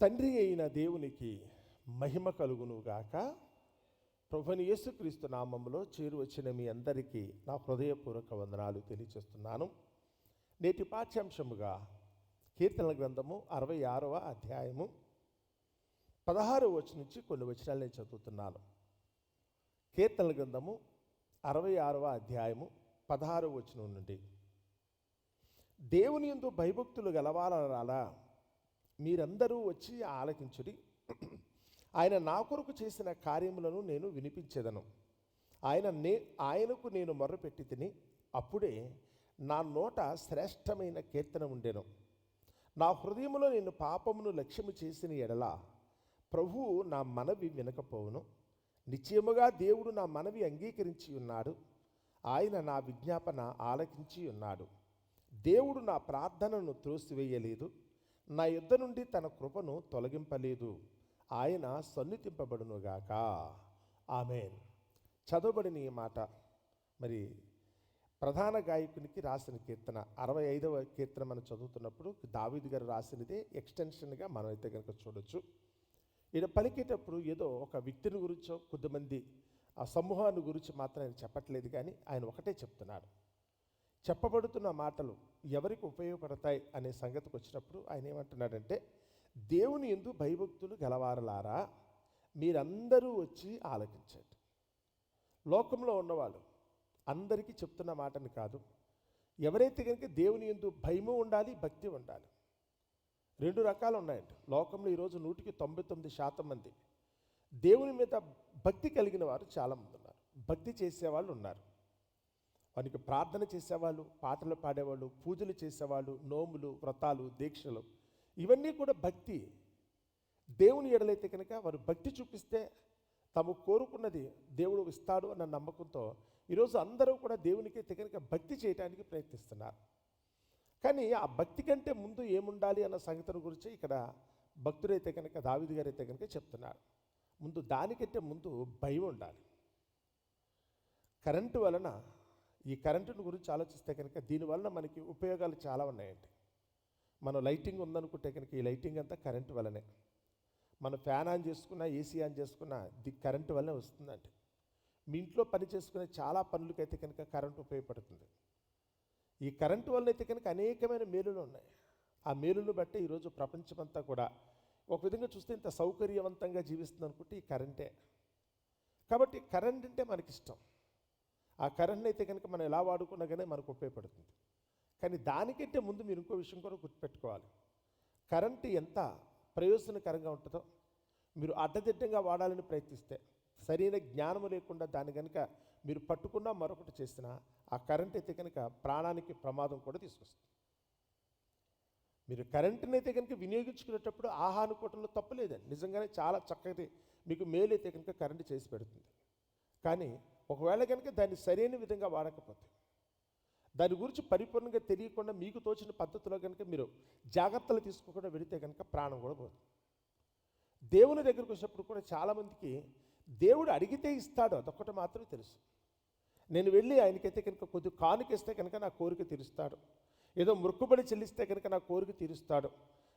తండ్రి అయిన దేవునికి మహిమ కలుగునుగాక ప్రభుని యేసుక్రీస్తు నామంలో చేరువచ్చిన మీ అందరికీ నా హృదయపూర్వక వందనాలు తెలియచేస్తున్నాను నేటి పాఠ్యాంశముగా కీర్తనల గ్రంథము అరవై ఆరవ అధ్యాయము పదహారు వచ్చి నుంచి కొన్ని వచనాలు నేను చదువుతున్నాను. కీర్తన గ్రంథము అరవై ఆరవ అధ్యాయము పదహారు వచనం నుండి. దేవుని యందు భయభక్తులు గలవాలనాలా మీరందరూ వచ్చి ఆలకించుడి. ఆయన నా కొరకు చేసిన కార్యములను నేను వినిపించేదను. ఆయన నే ఆయనకు నేను మొర్రపెట్టి తిని అప్పుడే నా నోట శ్రేష్టమైన కీర్తన ఉండెను. నా హృదయములో నేను పాపమును లక్ష్యము చేసిన ఎడల ప్రభువు నా మనవి వినకపోవును. నిశ్చయముగా దేవుడు నా మనవి అంగీకరించి ఉన్నాడు. ఆయన నా విజ్ఞాపన ఆలకించి ఉన్నాడు. దేవుడు నా ప్రార్థనను త్రోసివేయలేదు. నా యుద్ధ నుండి తన కృపను తొలగింపలేదు. ఆయన సన్నిధింపబడునుగాక. ఆమెన్. చదవబడిన ఈ మాట. మరి ప్రధాన గాయకునికి రాసిన కీర్తన. అరవై ఐదవ కీర్తన మనం చదువుతున్నప్పుడు దావీద్ గారు రాసినదే ఎక్స్టెన్షన్గా మనం అయితే కనుక చూడొచ్చు. ఈయన పలికేటప్పుడు ఏదో ఒక వ్యక్తిని గురించో కొద్దిమంది ఆ సమూహాన్ని గురించి మాత్రం ఆయన చెప్పట్లేదు కానీ ఆయన ఒకటే చెప్తున్నాడు. చెప్పబడుతున్న మాటలు ఎవరికి ఉపయోగపడతాయి అనే సంగతికి వచ్చినప్పుడు ఆయన ఏమంటున్నాడంటే దేవుని ఎందు భయభక్తులు గలవారలారా? మీరందరూ వచ్చి ఆలకించండి. లోకంలో ఉన్నవాళ్ళు అందరికీ చెప్తున్న మాటని కాదు. ఎవరైతే కనుక దేవుని ఎందు భయము ఉండాలి భక్తి ఉండాలి. రెండు రకాలు ఉన్నాయండి. లోకంలో ఈరోజు నూటికి తొంభై తొమ్మిది శాతం మంది దేవుని మీద భక్తి కలిగిన వారు చాలామంది ఉన్నారు. భక్తి చేసేవాళ్ళు ఉన్నారు. వానికి ప్రార్థన చేసేవాళ్ళు పాటలు పాడేవాళ్ళు పూజలు చేసేవాళ్ళు నోములు వ్రతాలు దీక్షలు. ఇవన్నీ కూడా భక్తి. దేవుని ఎడలైతే కనుక వారు భక్తి చూపిస్తే తాము కోరుకున్నది దేవుడు ఇస్తాడు అన్న నమ్మకంతో ఈరోజు అందరూ కూడా దేవునికి అయితే కనుక భక్తి చేయడానికి ప్రయత్నిస్తున్నారు. కానీ ఆ భక్తి కంటే ముందు ఏముండాలి అన్న సంగతిని గురించి ఇక్కడ భక్తుడైతే కనుక దావిది గారైతే కనుక చెప్తున్నారు. ముందు దానికంటే ముందు భయం ఉండాలి. కరెంటు వలన ఈ కరెంటును గురించి ఆలోచిస్తే కనుక దీనివల్ల మనకి ఉపయోగాలు చాలా ఉన్నాయండి. మనం లైటింగ్ ఉందనుకుంటే కనుక ఈ లైటింగ్ అంతా కరెంటు వల్లనే మనం ఫ్యాన్ ఆన్ చేసుకున్నా ఏసీ ఆన్ చేసుకున్నా ది కరెంటు వల్లనే వస్తుందండి. మీ ఇంట్లో పని చేసుకునే చాలా పనులకైతే కనుక కరెంటు ఉపయోగపడుతుంది. ఈ కరెంటు వల్ల అయితే కనుక అనేకమైన మేలులు ఉన్నాయి. ఆ మేలును బట్టి ఈరోజు ప్రపంచమంతా కూడా ఒక విధంగా చూస్తే ఇంత సౌకర్యవంతంగా జీవిస్తుంది అనుకుంటే ఈ కరెంటే. కాబట్టి కరెంట్ అంటే మనకి ఇష్టం ఆ కరెంట్ అయితే కనుక మనం ఎలా వాడుకున్నా కానీ మనకు ఉపయోగపడుతుంది. కానీ దానికంటే ముందు మీరు ఇంకో విషయం కూడా గుర్తుపెట్టుకోవాలి. కరెంటు ఎంత ప్రయోజనకరంగా ఉంటుందో మీరు అడ్డదిడ్డంగా వాడాలని ప్రయత్నిస్తే సరైన జ్ఞానము లేకుండా దాన్ని కనుక మీరు పట్టుకున్నా మరొకటి చేసినా ఆ కరెంట్ అయితే కనుక ప్రాణానికి ప్రమాదం కూడా తీసుకొస్తుంది. మీరు కరెంటుని అయితే కనుక వినియోగించుకునేటప్పుడు ఆహా అనుకోవటంలో తప్పలేదండి నిజంగానే చాలా చక్కటి మీకు మేలు అయితే కనుక కరెంటు చేసి పెడుతుంది. కానీ ఒకవేళ కనుక దాన్ని సరైన విధంగా వాడకపోతే దాని గురించి పరిపూర్ణంగా తెలియకుండా మీకు తోచిన పద్ధతిలో కనుక మీరు జాగ్రత్తలు తీసుకోకుండా వెళితే కనుక ప్రాణం కూడా పోతుంది దేవుని దగ్గరికి వచ్చినప్పుడు కూడా చాలామందికి దేవుడు అడిగితే ఇస్తాడు అదొక్కటి మాత్రమే తెలుసు. నేను వెళ్ళి ఆయనకైతే కనుక కొద్ది కానుకిస్తే కనుక నా కోరిక తీరుస్తాడు. ఏదో మృక్కుబడి చెల్లిస్తే కనుక నా కోరిక తీరుస్తాడు.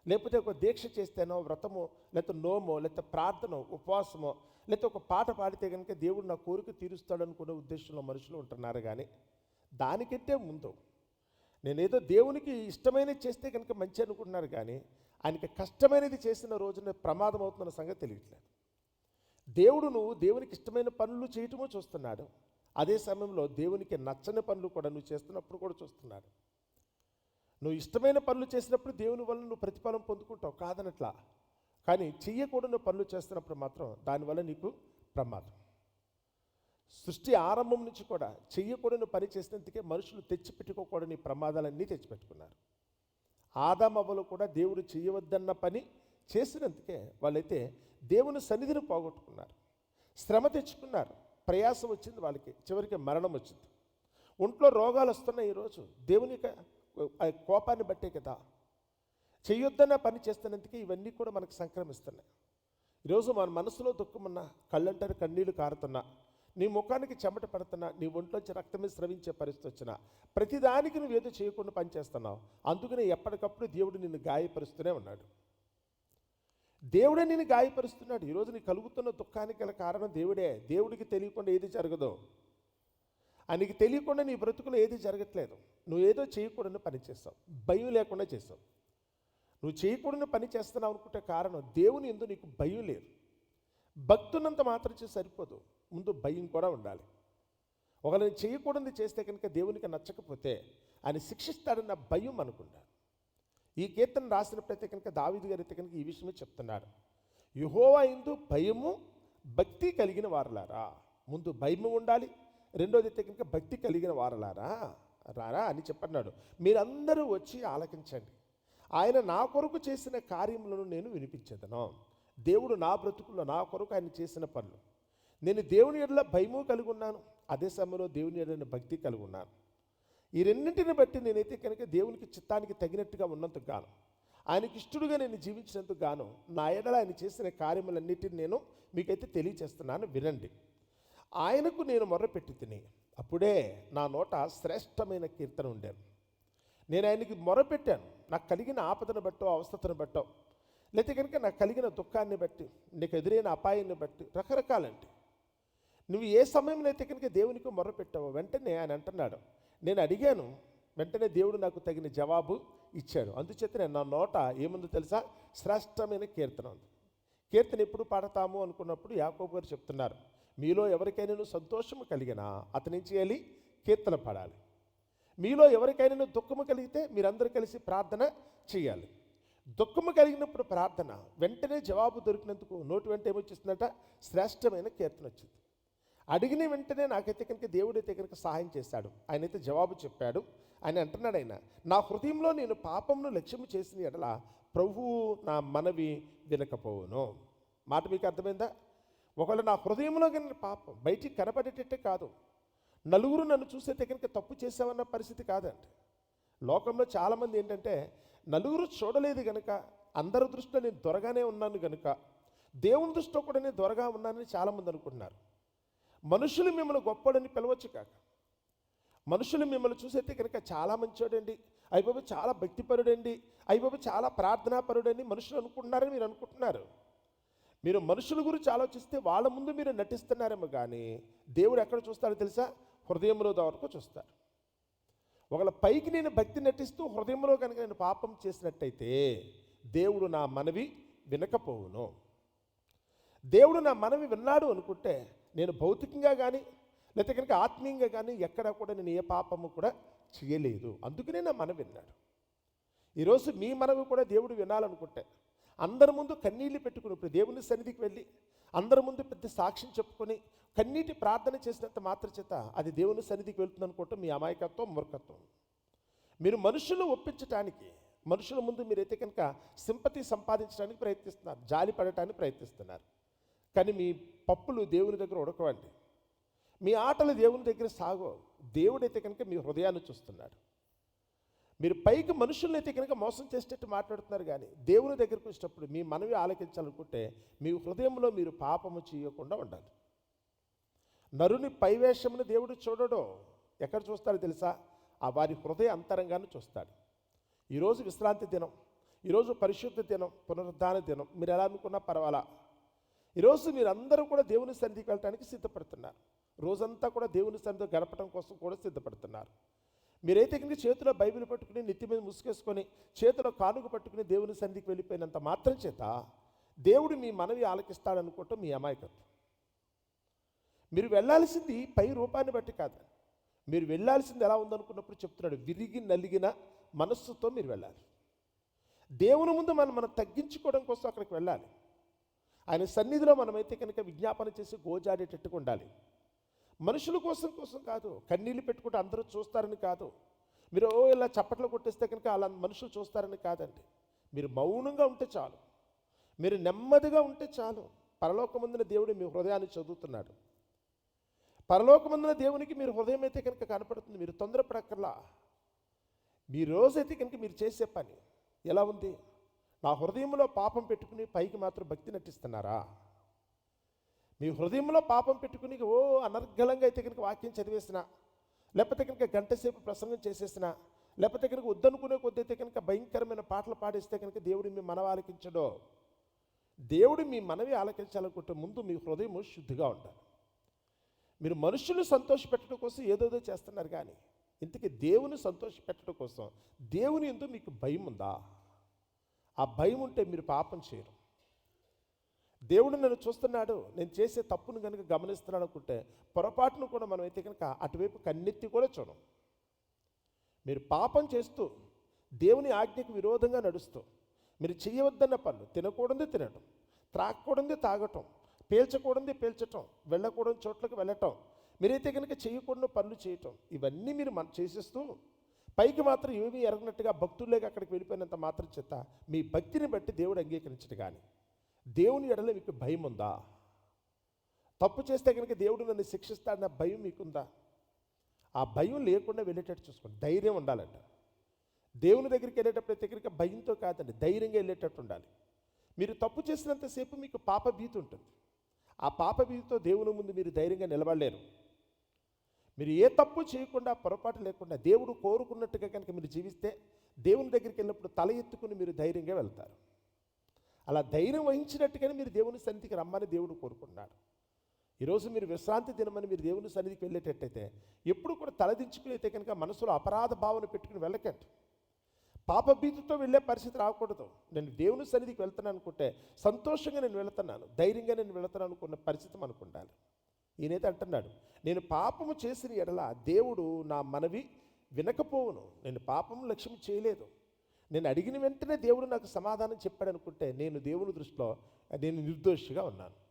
లేకపోతే ఒక దీక్ష చేస్తేనో వ్రతమో లేకపోతే నోమో లేకపోతే ప్రార్థనో ఉపవాసమో లేకపోతే ఒక పాట పాడితే కనుక దేవుడు నా కోరిక తీరుస్తాడు అనుకునే ఉద్దేశంలో మనుషులు ఉంటున్నారు కానీ దానికంటే ముందు నేనేదో దేవునికి ఇష్టమైనది చేస్తే కనుక మంచి అనుకుంటున్నారు కానీ ఆయనకి కష్టమైనది చేసిన రోజున ప్రమాదం అవుతున్న సంగతి తెలియట్లేదు. దేవుడు నువ్వు దేవునికి ఇష్టమైన పనులు చేయటమో చూస్తున్నాడు. అదే సమయంలో దేవునికి నచ్చని పనులు కూడా నువ్వు చేస్తున్నప్పుడు కూడా చూస్తున్నాడు. నువ్వు ఇష్టమైన పనులు చేసినప్పుడు దేవుని వల్ల నువ్వు ప్రతిఫలం పొందుకుంటావు కాదనట్లా. కానీ చెయ్యకూడని పనులు చేస్తున్నప్పుడు మాత్రం దానివల్ల నీకు ప్రమాదం. సృష్టి ఆరంభం నుంచి కూడా చెయ్యకూడని పని చేసినందుకే మనుషులు తెచ్చిపెట్టుకోకూడని ప్రమాదాలన్నీ తెచ్చిపెట్టుకున్నారు. ఆదామవ్వలు కూడా దేవుడు చేయవద్దన్న పని చేసినందుకే వాళ్ళైతే దేవుని సన్నిధిని పోగొట్టుకున్నారు. శ్రమ తెచ్చుకున్నారు. ప్రయాసం వచ్చింది వాళ్ళకి. చివరికి మరణం వచ్చింది. ఒంట్లో రోగాలు వస్తున్నాయి ఈరోజు. దేవుని యొక్క కోపాన్ని బట్టే కదా. చెయ్యొద్దన్న పని చేస్తున్నందుకే ఇవన్నీ కూడా మనకు సంక్రమిస్తున్నాయి. ఈరోజు మన మనసులో దుఃఖమున్నా కళ్ళంటారు కన్నీళ్ళు కారుతున్నా నీ ముఖానికి చెమట పడుతున్నా నీ ఒంట్లోంచి రక్తమే స్రవించే పరిస్థితి వచ్చినా ప్రతిదానికి నువ్వు ఏదో చేయకుండా పని చేస్తున్నావు. అందుకనే ఎప్పటికప్పుడు దేవుడు నిన్ను గాయపరుస్తూనే ఉన్నాడు. దేవుడే నేను గాయపరుస్తున్నాడు. ఈరోజు నీ కలుగుతున్న దుఃఖానికి గల కారణం దేవుడే. దేవుడికి తెలియకుండా ఏది జరగదో. ఆయనకి తెలియకుండా నీ బ్రతుకులో ఏది జరగట్లేదు. నువ్వు ఏదో చేయకూడని పని చేస్తావు. భయం లేకుండా చేస్తావు. నువ్వు చేయకూడని పని చేస్తున్నావు అనుకుంటే కారణం దేవుని ఎందు నీకు భయం లేదు. భక్తున్నంత మాత్రం చేసి సరిపోదు. ముందు భయం కూడా ఉండాలి. ఒకరిని నేను చేయకూడదు చేస్తే కనుక దేవునికి నచ్చకపోతే ఆయన శిక్షిస్తాడన్న భయం అనుకుంటా ఈ కీర్తన రాసినప్పుడైతే కనుక దావిది గారి అయితే కనుక ఈ విషయమే చెప్తున్నాడు. యుహోవా ఇందు భయము భక్తి కలిగిన వారులారా. ముందు భయము ఉండాలి రెండోది అయితే కనుక భక్తి కలిగిన వారలారా? రారా అని చెప్పన్నాడు. మీరందరూ వచ్చి ఆలకించండి. ఆయన నా కొరకు చేసిన కార్యములను నేను వినిపించేదను. దేవుడు నా బ్రతుకుల్లో నా కొరకు ఆయన చేసిన పనులు. నేను దేవుని ఎడల భయము కలిగి ఉన్నాను అదే సమయంలో దేవుని ఎడల భక్తి కలిగి ఉన్నాను ఈ రెండింటిని బట్టి నేనైతే కనుక దేవునికి చిత్తానికి తగినట్టుగా ఉన్నందుకు గాను ఆయనకి ఇష్టడుగా నేను జీవించినందుకు గాను నా ఎడల ఆయన చేసిన కార్యములన్నిటిని నేను మీకైతే తెలియచేస్తున్నాను. వినండి. ఆయనకు నేను మొర్రపెట్టి తిని అప్పుడే నా నోట శ్రేష్టమైన కీర్తన ఉండేను నేను ఆయనకి మొరపెట్టాను నాకు కలిగిన ఆపదను బట్టో అవస్థతను బట్టో లేకపోతే కనుక నాకు కలిగిన దుఃఖాన్ని బట్టి నీకు ఎదురైన అపాయాన్ని బట్టి రకరకాలండి నువ్వు ఏ సమయంలో అయితే కనుక దేవునికి మొరపెట్టావో వెంటనే ఆయన అంటున్నాడు. నేను అడిగాను వెంటనే దేవుడు నాకు తగిన జవాబు ఇచ్చాడు. అందుచేత నేను నా నోట ఏముందో తెలుసా? శ్రేష్టమైన కీర్తన ఉంది. కీర్తన ఎప్పుడు పాడతాము అనుకున్నప్పుడు యాకోబు గారు చెప్తున్నారు. మీలో ఎవరికైనా సంతోషము కలిగినా అతని చేయాలి కీర్తన పడాలి. మీలో ఎవరికైనా దుఃఖము కలిగితే మీరందరూ కలిసి ప్రార్థన చేయాలి. దుఃఖము కలిగినప్పుడు ప్రార్థన వెంటనే జవాబు దొరికినందుకు నోటి వెంట ఏమొచ్చేస్తుందంట శ్రేష్టమైన కీర్తన వచ్చింది. అడిగిన వెంటనే నాకైతే కనుక దేవుడైతే కనుక సహాయం చేశాడు. ఆయన అయితే జవాబు చెప్పాడు. ఆయన అంటున్నాడు ఆయన నా హృదయంలో నేను పాపమును లక్ష్యము చేసిన ఎడల ప్రభువు నా మనవి వినకపోవును. మాట మీకు అర్థమైందా? ఒకవేళ నా హృదయంలో కనుక పాపం బయటికి కనపడేటట్టే కాదు. నలుగురు నన్ను చూసైతే కనుక తప్పు చేసామన్న పరిస్థితి కాదండి. లోకంలో చాలామంది ఏంటంటే నలుగురు చూడలేదు కనుక అందరి దృష్టిలో నేను దొరగానే ఉన్నాను కనుక దేవుని దృష్టిలో కూడా నేను దొరగా ఉన్నానని చాలామంది అనుకుంటున్నారు. మనుషులు మిమ్మల్ని గొప్పడని పిలవచ్చు కాక. మనుషులు మిమ్మల్ని చూసైతే కనుక చాలా మంచోడండి. అయిపోయి చాలా భక్తిపరుడండి. అయిపోయి చాలా ప్రార్థనాపరుడండి. మనుషులు అనుకుంటున్నారని మీరు అనుకుంటున్నారు. మీరు మనుషుల గురించి ఆలోచిస్తే వాళ్ళ ముందు మీరు నటిస్తున్నారేమో కానీ దేవుడు ఎక్కడ చూస్తాడో తెలుసా? హృదయంలో వరకు చూస్తారు ఒకళ్ళ పైకి నేను భక్తి నటిస్తూ హృదయంలో కనుక నేను పాపం చేసినట్టయితే దేవుడు నా మనవి వినకపోవును. దేవుడు నా మనవి విన్నాడు అనుకుంటే నేను భౌతికంగా కానీ లేకపోతే కనుక ఆత్మీయంగా కానీ ఎక్కడ కూడా నేను ఏ పాపము కూడా చేయలేదు. అందుకనే నా మనవి విన్నాడు. ఈరోజు మీ మనవి కూడా దేవుడు వినాలనుకుంటే అందరి ముందు కన్నీళ్ళు పెట్టుకుని ఇప్పుడు దేవుని సన్నిధికి వెళ్ళి అందరి ముందు పెద్ద సాక్ష్యం చెప్పుకొని కన్నీటి ప్రార్థన చేసినంత మాత్ర చేత అది దేవుని సన్నిధికి వెళ్తుంది అనుకోవటం మీ అమాయకత్వం మూర్ఖత్వం. మీరు మనుషులు ఒప్పించటానికి మనుషుల ముందు మీరైతే కనుక సింపతి సంపాదించడానికి ప్రయత్నిస్తున్నారు జాలి పడటానికి ప్రయత్నిస్తున్నారు. కానీ మీ పప్పులు దేవుని దగ్గర ఉడకవండి. మీ ఆటలు దేవుని దగ్గర సాగో దేవుడైతే కనుక మీ హృదయాన్ని చూస్తున్నాడు. మీరు పైకి మనుషుల్ని అయితే కనుక మోసం చేసేటట్టు మాట్లాడుతున్నారు కానీ దేవుని దగ్గరకు వచ్చినప్పుడు మీ మనవి ఆలకించాలనుకుంటే మీ హృదయంలో మీరు పాపము చేయకుండా ఉండాలి. నరుని పైవేషమును దేవుడు చూడడం. ఎక్కడ చూస్తాడో తెలుసా? ఆ వారి హృదయ అంతరంగాన్ని చూస్తాడు. ఈరోజు విశ్రాంతి దినం ఈరోజు పరిశుద్ధ దినం పునరుద్ధాన దినం. మీరు ఎలా అనుకున్నా పర్వాలా? ఈరోజు మీరందరూ కూడా దేవుని సన్నిధికి వెళ్ళడానికి సిద్ధపడుతున్నారు. రోజంతా కూడా దేవుని సన్నిధి గడపడం కోసం కూడా సిద్ధపడుతున్నారు. మీరైతే కనుక చేతిలో బైబిల్ పట్టుకుని నెత్తి మీద ముసుకేసుకొని చేతిలో కానుక పట్టుకుని దేవుని సన్నిధికి వెళ్ళిపోయినంత మాత్రం చేత దేవుడు మీ మనవి ఆలకిస్తాడనుకోవటం మీ అమాయకత్వం. మీరు వెళ్ళాల్సింది పై రూపాన్ని బట్టి కాదు. మీరు వెళ్ళాల్సింది ఎలా ఉందనుకున్నప్పుడు చెప్తున్నాడు విరిగి నలిగిన మనస్సుతో మీరు వెళ్ళాలి. దేవుని ముందు మనం మనం తగ్గించుకోవడం కోసం అక్కడికి వెళ్ళాలి. ఆయన సన్నిధిలో మనమైతే కనుక విజ్ఞాపన చేసి గోజాడేటట్టుగా ఉండాలి. మనుషుల కోసం కోసం కాదు. కన్నీళ్ళు పెట్టుకుంటే అందరూ చూస్తారని కాదు. మీరు ఓ ఇలా చప్పట్లు కొట్టేస్తే కనుక అలా మనుషులు చూస్తారని కాదండి. మీరు మౌనంగా ఉంటే చాలు. మీరు నెమ్మదిగా ఉంటే చాలు. పరలోకమందున దేవుడు మీ హృదయాన్ని చదువుతున్నాడు. పరలోకమందున దేవునికి మీరు హృదయం అయితే కనుక కనపడుతుంది. మీరు తొందరపడక్కర్లా. మీ రోజైతే కనుక మీరు చేసే పని ఎలా ఉంది? నా హృదయంలో పాపం పెట్టుకుని పైకి మాత్రం భక్తి నటిస్తున్నారా? మీ హృదయంలో పాపం పెట్టుకుని ఓ అనర్గళంగా అయితే కనుక వాక్యం చదివేసిన లేకపోతే కనుక గంట సేపు ప్రసంగం చేసేసిన లేకపోతే కనుక వద్దనుకునే కొద్ది అయితే కనుక భయంకరమైన పాటలు పాడేస్తే కనుక దేవుడు మీ మనవాలకించడో దేవుడు మీ మనవి ఆలకించాలనుకుంటే ముందు మీ హృదయం శుద్ధిగా ఉండాలి. మీరు మనుషులు సంతోషపెట్టడం కోసం ఏదోదో చేస్తున్నారు కానీ ఇంతకీ దేవుని సంతోషపెట్టడం కోసం దేవుని ఎందుకు మీకు భయం ఉందా? ఆ భయం ఉంటే మీరు పాపం చేయరు. దేవుడు నన్ను చూస్తున్నాడు. నేను చేసే తప్పును కనుక గమనిస్తున్నాడు అనుకుంటే పొరపాటును కూడా మనం అయితే కనుక అటువైపు కన్నెత్తి కూడా చూడం. మీరు పాపం చేస్తూ దేవుని ఆజ్ఞకు విరోధంగా నడుస్తూ మీరు చేయవద్దన్న పనులు తినకూడదు తినటం త్రాగకూడదు తాగటం పీల్చకూడంది పీల్చటం వెళ్ళకూడని చోట్లకు వెళ్ళటం మీరైతే కనుక చేయకూడని పనులు చేయటం ఇవన్నీ మీరు మన చేసేస్తూ పైకి మాత్రం ఏమీ ఎరగనట్టుగా భక్తుల్లేక అక్కడికి వెళ్ళిపోయినంత మాత్రం చేత మీ భక్తిని బట్టి దేవుడు అంగీకరించడు కానీ దేవుని ఎడల మీకు భయం ఉందా? తప్పు చేస్తే కనుక దేవుడు నన్ను శిక్షిస్తాడన్న భయం మీకుందా? ఆ భయం లేకుండా వెళ్ళేటట్టు చూసుకోండి. ధైర్యం ఉండాలంట. దేవుని దగ్గరికి వెళ్ళేటప్పుడు దగ్గరికి భయంతో కాదండి ధైర్యంగా వెళ్ళేటట్టు ఉండాలి. మీరు తప్పు చేసినంతసేపు మీకు పాప భీతి ఉంటుంది. ఆ పాప భీతితో దేవుని ముందు మీరు ధైర్యంగా నిలబడలేరు. మీరు ఏ తప్పు చేయకుండా పొరపాటు లేకుండా దేవుడు కోరుకున్నట్టుగా కనుక మీరు జీవిస్తే దేవుని దగ్గరికి వెళ్ళినప్పుడు తల ఎత్తుకుని మీరు ధైర్యంగా వెళ్తారు. అలా ధైర్యం వహించినట్టుగానే మీరు దేవుని సన్నిధికి రమ్మని దేవుడు కోరుకున్నాడు ఈరోజు మీరు విశ్రాంతి దినమని మీరు దేవుని సన్నిధికి వెళ్ళేటట్టయితే ఎప్పుడు కూడా తలదించుకునేతే కనుక మనసులో అపరాధ భావన పెట్టుకుని వెళ్ళకండి. పాపభీతితో వెళ్ళే పరిస్థితి రాకూడదు. నేను దేవుని సన్నిధికి వెళ్తాను అనుకుంటే సంతోషంగా నేను వెళుతున్నాను ధైర్యంగా నేను వెళుతున్నాను అనుకున్న పరిస్థితి మనకు ఉండాలి. ఈయనైతే అంటున్నాడు నేను పాపము చేసిన ఎడల దేవుడు నా మనవి వినకపోవును నేను పాపము లక్ష్యం చేయలేదు. నేను అడిగిన వెంటనే దేవుడు నాకు సమాధానం చెప్పాడు అనుకుంటే నేను దేవుని దృష్టిలో నేను నిర్దోషిగా ఉన్నాను.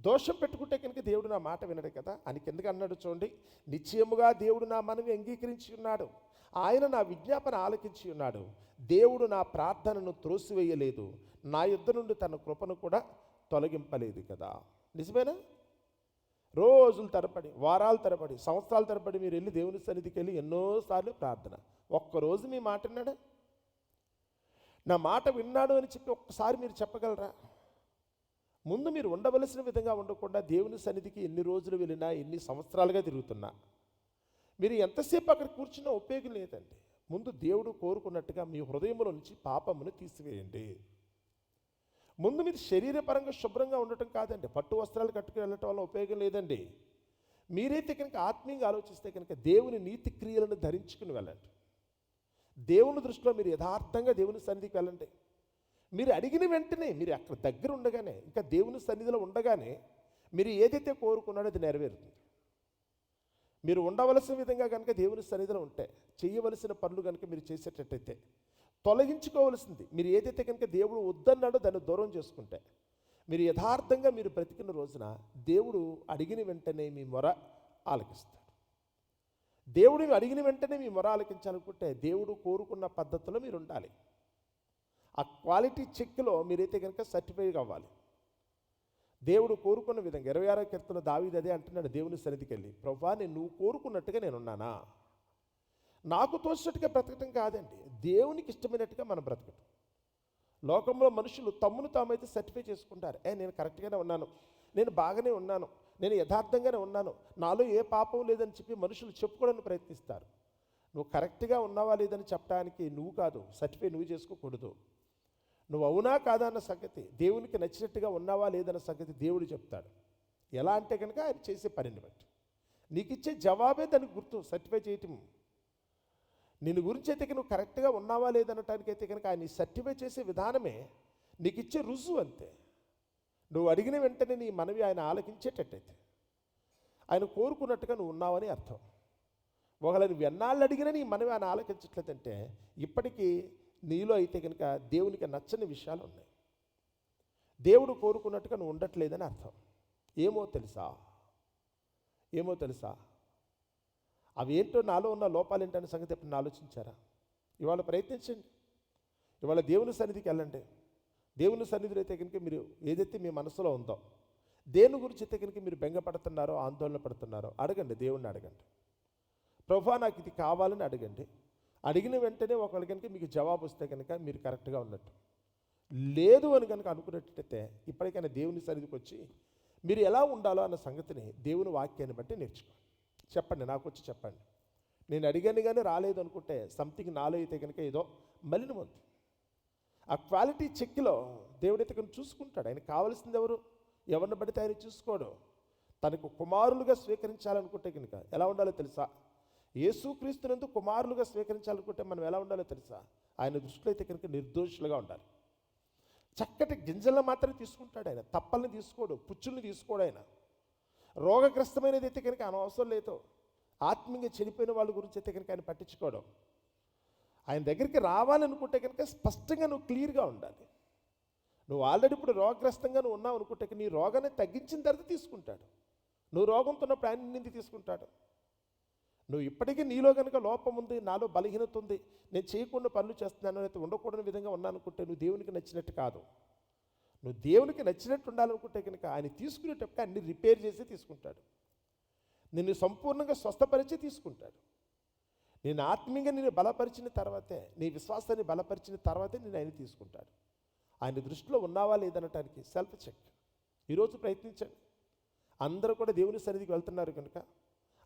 దోషం పెట్టుకుంటే కనుక దేవుడు నా మాట వినడు కదా? అని కిందకి అన్నాడు చూడండి. నిశ్చయముగా దేవుడు నా మనవి అంగీకరించి ఉన్నాడు. ఆయన నా విజ్ఞాపన ఆలకించి ఉన్నాడు. దేవుడు నా ప్రార్థనను త్రోసివేయలేదు. నా యుద్ధ నుండి తన కృపను కూడా తొలగింపలేదు కదా? నిజమేనా? రోజుల తరబడి వారాల తరబడి సంవత్సరాల తరబడి మీరు వెళ్ళి దేవుని సన్నిధికి వెళ్ళి ఎన్నోసార్లు ప్రార్థన. ఒక్కరోజు మీ మాట విన్నాడా? నా మాట విన్నాడు అని చెప్పి ఒక్కసారి మీరు చెప్పగలరా? ముందు మీరు ఉండవలసిన విధంగా ఉండకుండా దేవుని సన్నిధికి ఎన్ని రోజులు వెళ్ళినా ఎన్ని సంవత్సరాలుగా తిరుగుతున్నా. మీరు ఎంతసేపు అక్కడ కూర్చున్నా ఉపయోగం లేదండి. ముందు దేవుడు కోరుకున్నట్టుగా మీ హృదయంలో నుంచి పాపమును తీసివేయండి. ముందు మీరు శరీరపరంగా శుభ్రంగా ఉండటం కాదండి. పట్టు వస్త్రాలు కట్టుకుని వెళ్ళటం వల్ల ఉపయోగం లేదండి. మీరైతే కనుక ఆత్మీయంగా ఆలోచిస్తే కనుక దేవుని నీతి క్రియలను ధరించుకుని వెళ్ళండి. దేవుని దృష్టిలో మీరు యథార్థంగా దేవుని సన్నిధికి వెళ్ళండి. మీరు అడిగిన వెంటనే మీరు అక్కడ దగ్గర ఉండగానే ఇంకా దేవుని సన్నిధిలో ఉండగానే మీరు ఏదైతే కోరుకున్నాడో అది నెరవేరుతుంది. మీరు ఉండవలసిన విధంగా కనుక దేవుని సన్నిధిలో ఉంటే చేయవలసిన పనులు కనుక మీరు చేసేటట్టయితే తొలగించుకోవలసింది మీరు ఏదైతే కనుక దేవుడు వద్దన్నాడో దాన్ని దూరం చేసుకుంటే మీరు యథార్థంగా మీరు బ్రతికిన రోజున దేవుడు అడిగిన వెంటనే మీ మొర ఆలకిస్తారు దేవుడు అడిగిన వెంటనే మీ మొర ఆలకించాలనుకుంటే దేవుడు కోరుకున్న పద్ధతిలో మీరు ఉండాలి. ఆ క్వాలిటీ చెక్లో మీరైతే కనుక సర్టిఫై అవ్వాలి. దేవుడు కోరుకున్న విధంగా ఇరవై ఆరో కీర్తన దావీదు అదే అంటున్నాడు దేవుని సన్నిధికి వెళ్ళి ప్రభా నేను నువ్వు కోరుకున్నట్టుగా నేనున్నానా నాకు తోచినట్టుగా బ్రతకటం కాదండి. దేవునికి ఇష్టమైనట్టుగా మనం బ్రతకటం. లోకంలో మనుషులు తమ్మును తామైతే సర్టిఫై చేసుకుంటారు. ఏ నేను కరెక్ట్గానే ఉన్నాను. నేను బాగానే ఉన్నాను. నేను యథార్థంగానే ఉన్నాను. నాలో ఏ పాపం లేదని చెప్పి మనుషులు చెప్పుకోవడానికి ప్రయత్నిస్తారు. నువ్వు కరెక్ట్గా ఉన్నావా లేదని చెప్పడానికి నువ్వు కాదు సర్టిఫై నువ్వు చేసుకోకూడదు. నువ్వు అవునా కాదా అన్న సంగతి దేవునికి నచ్చినట్టుగా ఉన్నావా లేదన్న సంగతి దేవుడు చెప్తాడు. ఎలా అంటే కనుక ఆయన చేసే పనిని బట్టి. నీకు ఇచ్చే జవాబే దానికి గుర్తు సర్టిఫై చేయటం. నిన్ను గురించి అయితే నువ్వు కరెక్ట్గా ఉన్నావా లేదనటానికి అయితే కనుక ఆయన సర్టిఫై చేసే విధానమే నీకు ఇచ్చే రుజువు అంతే. నువ్వు అడిగిన వెంటనే నీ మనవి ఆయన ఆలకించేటట్టయితే. ఆయన కోరుకున్నట్టుగా నువ్వు ఉన్నావని అర్థం. ఒకవేళ నువ్వు ఎన్నాళ్ళు అడిగినా నీ మనవి ఆయన ఆలకించట్లేదంటే ఇప్పటికీ నీలో అయితే కనుక దేవునికి నచ్చని విషయాలు ఉన్నాయి. దేవుడు కోరుకున్నట్టుగా నువ్వు ఉండట్లేదని అర్థం. ఏమో తెలుసా? ఏమో తెలుసా? అవి ఏంటో నాలో ఉన్న లోపాలు ఏంటనే సంగతి ఎప్పుడు ఆలోచించారా? ఇవాళ ప్రయత్నించండి. ఇవాళ దేవుని సన్నిధికి వెళ్ళండి. దేవుని సన్నిధిలో అయితే కనుక మీరు ఏదైతే మీ మనసులో ఉందో దేని గురించి అయితే కనుక మీరు బెంగపడుతున్నారో ఆందోళన పడుతున్నారో అడగండి దేవుణ్ణి అడగండి. ప్రభా నాకు ఇది కావాలని అడగండి. అడిగిన వెంటనే ఒకవేళ కనుక మీకు జవాబు వస్తే కనుక మీరు కరెక్ట్గా ఉన్నట్టు. లేదు అని కనుక అనుకున్నట్టయితే ఇప్పటికైనా దేవుని సన్నిధికి వచ్చి మీరు ఎలా ఉండాలో అన్న సంగతిని దేవుని వాక్యాన్ని బట్టి నేర్చుకోండి. చెప్పండి నాకు వచ్చి చెప్పండి. నేను అడిగాను కానీ రాలేదు అనుకుంటే సంథింగ్ నాలో అయితే కనుక ఏదో మలినం ఉంది ఆ క్వాలిటీ చెక్లో దేవుడైతే కనుక చూసుకుంటాడు. ఆయన కావాల్సింది ఎవరు? ఎవరిని పడితే ఆయన చూసుకోడు. తనకు కుమారులుగా స్వీకరించాలనుకుంటే కనుక ఎలా ఉండాలో తెలుసా? యేసుక్రీస్తునందు కుమారులుగా స్వీకరించాలనుకుంటే మనం ఎలా ఉండాలో తెలుసా? ఆయన దృష్టిలో అయితే కనుక నిర్దోషులుగా ఉండాలి. చక్కటి గింజలను మాత్రమే తీసుకుంటాడు ఆయన. తప్పల్ని తీసుకోడు పుచ్చుల్ని తీసుకోడు ఆయన. రోగగ్రస్తమైనది అయితే కనుక అనవసరం లేదు. ఆత్మీయంగా చనిపోయిన వాళ్ళ గురించి అయితే కనుక ఆయన పట్టించుకోవడం ఆయన దగ్గరికి రావాలనుకుంటే కనుక స్పష్టంగా నువ్వు క్లియర్గా ఉండాలి. నువ్వు ఆల్రెడీ ఇప్పుడు రోగగ్రస్తంగా నువ్వు ఉన్నావు అనుకుంటే నీ రోగాన్ని తగ్గించిన తర్వాత తీసుకుంటాడు. నువ్వు రోగంతో ఉన్నప్పుడు ఆయన నింది తీసుకుంటాడు. నువ్వు ఇప్పటికీ నీలో కనుక లోపం ఉంది నాలో బలహీనత ఉంది నేను చేయకుండా పనులు చేస్తున్నాను అయితే ఉండకూడని విధంగా ఉన్నాను అనుకుంటే నువ్వు దేవునికి నచ్చినట్టు కాదు. నువ్వు దేవునికి నచ్చినట్టు ఉండాలనుకుంటే కనుక ఆయన తీసుకునేటప్పుడు అన్ని రిపేర్ చేసి తీసుకుంటాడు. నిన్ను సంపూర్ణంగా స్వస్థపరిచి తీసుకుంటాడు. నేను ఆత్మీయంగా నేను బలపరిచిన తర్వాతే నీ విశ్వాసాన్ని బలపరిచిన తర్వాతే నేను ఆయన తీసుకుంటాడు. ఆయన దృష్టిలో ఉన్నావా లేదనటానికి సెల్ఫ్ చెక్ ఈరోజు ప్రయత్నించండి. అందరూ కూడా దేవుని సన్నిధికి వెళ్తున్నారు కనుక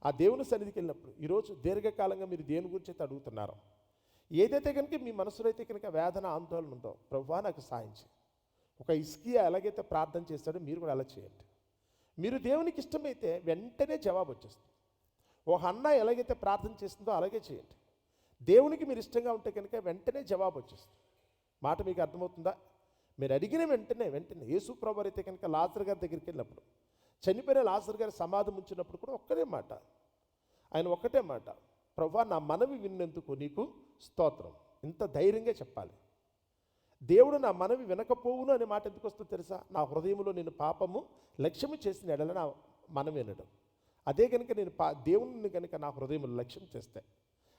ఆ దేవుని సన్నిధికి వెళ్ళినప్పుడు ఈరోజు దీర్ఘకాలంగా మీరు దేని గురించి అయితే అడుగుతున్నారో ఏదైతే కనుక మీ మనసులో అయితే కనుక వేదన ఆందోళన ఉందో ప్రభువా నాకు సాయం చేయి. ఒక ఇస్కియా ఎలాగైతే ప్రార్థన చేస్తాడో మీరు కూడా అలా చేయండి. మీరు దేవునికి ఇష్టమైతే వెంటనే జవాబు వచ్చేస్తుంది. ఓ అన్న ఎలాగైతే ప్రార్థన చేస్తుందో అలాగే చేయండి. దేవునికి మీరు ఇష్టంగా ఉంటే కనుక వెంటనే జవాబు వచ్చేస్తుంది. మాట మీకు అర్థమవుతుందా? మీరు అడిగిన వెంటనే వెంటనే యేసు ప్రభు అయితే కనుక లాజర్ గారి దగ్గరికి వెళ్ళినప్పుడు చనిపోయిన లాజర్ గారి సమాధం ఉంచినప్పుడు కూడా ఒక్కటే మాట. ఆయన ఒక్కటే మాట. ప్రభా నా మనవి విన్నందుకు నీకు స్తోత్రం. ఇంత ధైర్యంగా చెప్పాలి. దేవుడు నా మనవి వినకపోవును అనే మాట ఎందుకు వస్తుందో తెలుసా? నా హృదయంలో నేను పాపము లక్ష్యము చేసిన ఎడల నా మనవి వినడం. అదే కనుక నేను పా దేవుని కనుక నా హృదయం లక్ష్యం చేస్తే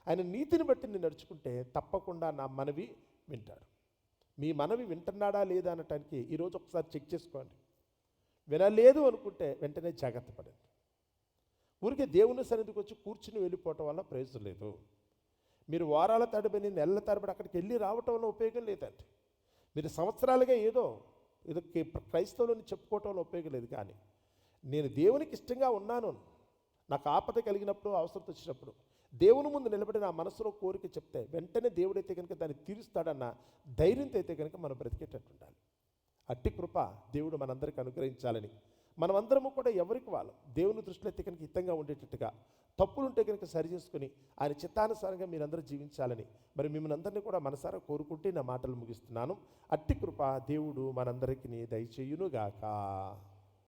ఆయన నీతిని బట్టి నేను నడుచుకుంటే తప్పకుండా నా మనవి వింటాడు. మీ మనవి వింటున్నాడా లేదా అనటానికి ఈరోజు ఒకసారి చెక్ చేసుకోండి. వినలేదు అనుకుంటే వెంటనే జాగ్రత్త పడండి. ఊరికే దేవుని సన్నిధికి వచ్చి కూర్చుని వెళ్ళిపోవటం వల్ల ప్రయోజనం లేదు. మీరు వారాల తడబడి నెలల తరబడి అక్కడికి వెళ్ళి రావటం వల్ల ఉపయోగం లేదండి. మీరు సంవత్సరాలుగా ఏదో ఇది కే- క్రైస్తవులని చెప్పుకోవటం వల్ల ఉపయోగం లేదు కానీ నేను దేవునికి ఇష్టంగా ఉన్నాను. నాకు ఆపద కలిగినప్పుడు అవసరం వచ్చినప్పుడు దేవుని ముందు నిలబడి నా మనసులో కోరిక చెప్తే వెంటనే దేవుడైతే కనుక దాన్ని తీరుస్తాడన్న ధైర్యంతో అయితే కనుక మనం బ్రతికేటట్టు ఉండాలి. అట్టి కృప దేవుడు మనందరికీ అనుగ్రహించాలని. మనమందరము కూడా ఎవరికి వాళ్ళం? దేవుని దృష్టిలో అయితే కనుక హితంగా ఉండేటట్టుగా తప్పులుంటే కనుక సరి చేసుకుని ఆయన చిత్తానుసారంగా మీరందరూ జీవించాలని. మరి మిమ్మల్ని అందరినీ కూడా మనసారా కోరుకుంటే నా మాటలు ముగిస్తున్నాను. అట్టి కృప దేవుడు మనందరికీ దయచేయునుగాక.